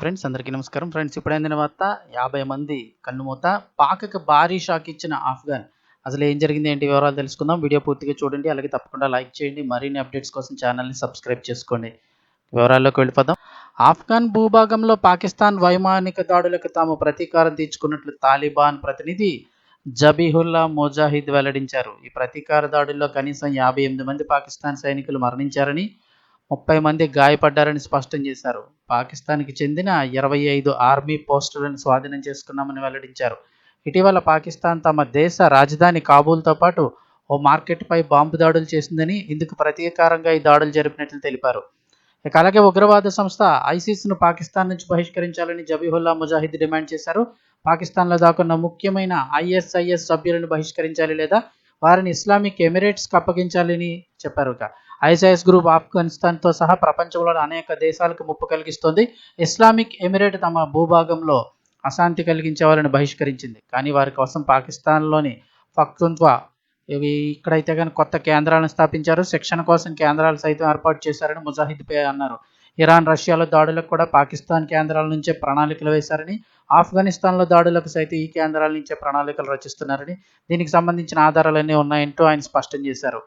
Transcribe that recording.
Friends అందరికీ నమస్కారం. Friends ఇప్పుడైందిన వార్త యాభై మంది కన్నుమూత పాకకు భారీ షాక్ ఇచ్చిన ఆఫ్ఘన్. అసలు ఏం జరిగింది ఏంటి వివరాలు తెలుసుకుందాం. వీడియో పూర్తిగా చూడండి అలాగే తప్పకుండా లైక్ చేయండి మరిన్ని అప్డేట్స్ కోసం ఛానల్ని సబ్స్క్రైబ్ చేసుకోండి. వివరాల్లోకి వెళ్ళిపోదాం. ఆఫ్ఘన్ భూభాగంలో పాకిస్తాన్ వైమానిక దాడులకు తాము ప్రతీకారం తీర్చుకున్నట్లు తాలిబాన్ ప్రతినిధి జబీహుల్లా ముజాహిద్ వెల్లడించారు. ఈ ప్రతీకార దాడుల్లో కనీసం యాభై ఎనిమిది మంది పాకిస్తాన్ సైనికులు మరణించారని ముప్పై మంది గాయపడ్డారని స్పష్టం చేశారు. పాకిస్తాన్కి చెందిన ఇరవై ఐదు ఆర్మీ పోస్టులను స్వాధీనం చేసుకున్నామని వెల్లడించారు. ఇటీవల పాకిస్తాన్ తమ దేశ రాజధాని కాబూల్తో పాటు ఓ మార్కెట్పై బాంబు దాడులు చేసిందని ఇందుకు ప్రతీకారంగా ఈ దాడులు జరిపినట్లు తెలిపారు. ఇక అలాగే ఉగ్రవాద సంస్థ ఐసిస్ను పాకిస్తాన్ నుంచి బహిష్కరించాలని జబీహుల్లా ముజాహిద్ డిమాండ్ చేశారు. పాకిస్తాన్లో దాకున్న ముఖ్యమైన ఐఎస్ఐఎస్ సభ్యులను బహిష్కరించాలి లేదా వారిని ఇస్లామిక్ ఎమిరేట్స్కి అప్పగించాలని చెప్పారు ఇక. ఐఎస్ఐఎస్ గ్రూప్ ఆఫ్ఘనిస్తాన్తో సహా ప్రపంచంలోని అనేక దేశాలకు ముప్పు కలిగిస్తోంది. ఇస్లామిక్ ఎమిరేట్ తమ భూభాగంలో అశాంతి కలిగించే వారిని బహిష్కరించింది. కానీ వారి కోసం పాకిస్తాన్లోని ఫక్తుంత్వా ఇవి ఇక్కడైతే కానీ కొత్త కేంద్రాలను స్థాపించారు. శిక్షణ కోసం కేంద్రాలు సైతం ఏర్పాటు చేశారని ముజాహిద్ పే అన్నారు. ఇరాన్ రష్యాలో దాడులకు కూడా పాకిస్తాన్ కేంద్రాల నుంచే ప్రణాళికలు వేశారని ఆఫ్ఘనిస్తాన్లో దాడులకు సైతం ఈ కేంద్రాల నుంచే ప్రణాళికలు రచిస్తున్నారని దీనికి సంబంధించిన ఆధారాలన్నీ ఉన్నాయంటూ ఆయన స్పష్టం చేశారు.